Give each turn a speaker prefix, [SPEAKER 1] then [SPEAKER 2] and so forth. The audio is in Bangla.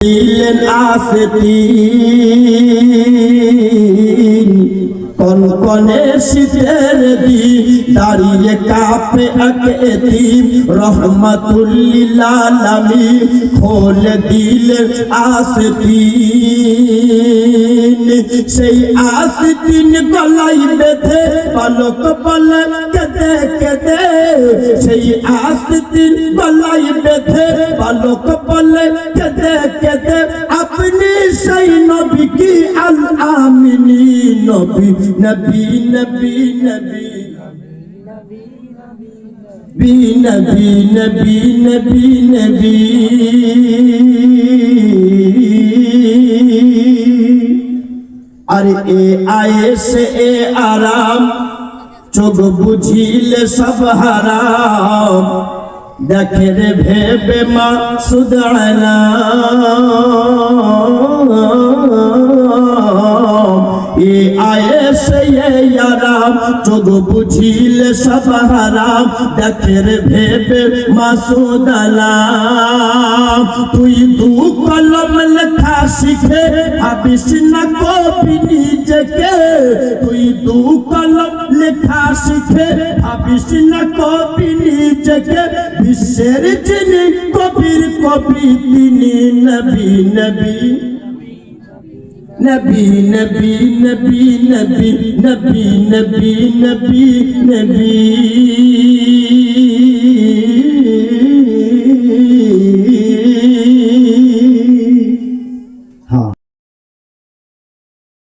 [SPEAKER 1] ছিলেন আছে কন কনে শীতের দিন দাঁড়িয়ে কাপে আকে দিন রহমতুল্লিলালামি খোল দিলেন আসতি সেই আসতিন গলাই বেঁধে, পালক পালে কেদে কেদে। সেই আসতিন গলাই বেঁধে, পালক পালে কেদে কেদে। আপনি সেই নবী কি আল আমিনী নবী? নবী নবী নবী। বি নবী নবী নবী নবী। আরে এ আয়েসে এ আরাম চোখ বুঝিলে সব হারাম। দেখে রে ভেবে মা সুদানা এ আয়েসে এ আরাম চোখ বুঝিলে সব হারাম দেখে রে ভেবে মা সুদানা তুই দু কলম লেখা শিখে, ভাবিস না কবি নিজেকে। তুই দু কলম লেখা শিখে, ভাবিস না কবি নিজেকে। বিশ্বের যিনি কবির কবি, তিনি নবী নবী। নবী নবী নবী নবী নবী নবী নবী নবী